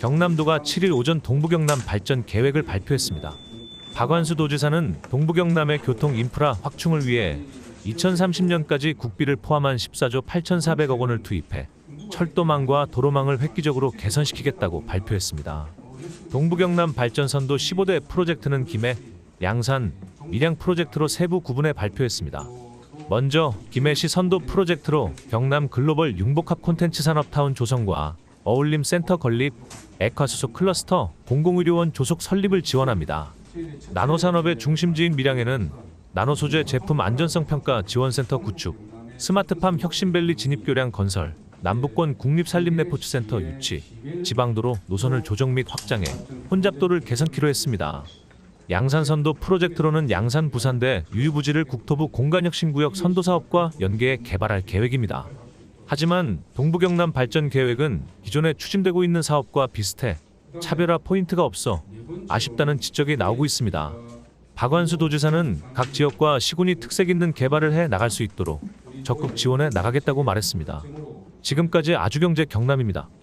경남도가 7일 오전 동부경남 발전 계획을 발표했습니다. 박완수 도지사는 동부경남의 교통 인프라 확충을 위해 2030년까지 국비를 포함한 14조 8,400억 원을 투입해 철도망과 도로망을 획기적으로 개선시키겠다고 발표했습니다. 동부경남 발전선도 15대 프로젝트는 김해, 양산, 밀양 프로젝트로 세부 구분해 발표했습니다. 먼저 김해시 선도 프로젝트로 경남 글로벌 융복합 콘텐츠 산업타운 조성과 어울림 센터 건립, 액화수소 클러스터, 공공의료원 조속 설립을 지원합니다. 나노산업의 중심지인 밀양에는 나노소재 제품 안전성 평가 지원센터 구축, 스마트팜 혁신밸리 진입교량 건설, 남북권 국립산림레포츠센터 유치, 지방도로 노선을 조정 및 확장해 혼잡도를 개선키로 했습니다. 양산선도 프로젝트로는 양산 부산대 유유부지를 국토부 공간혁신구역 선도사업과 연계해 개발할 계획입니다. 하지만 동부경남 발전 계획은 기존에 추진되고 있는 사업과 비슷해 차별화 포인트가 없어 아쉽다는 지적이 나오고 있습니다. 박완수 도지사는 각 지역과 시군이 특색 있는 개발을 해 나갈 수 있도록 적극 지원해 나가겠다고 말했습니다. 지금까지 아주경제 경남입니다.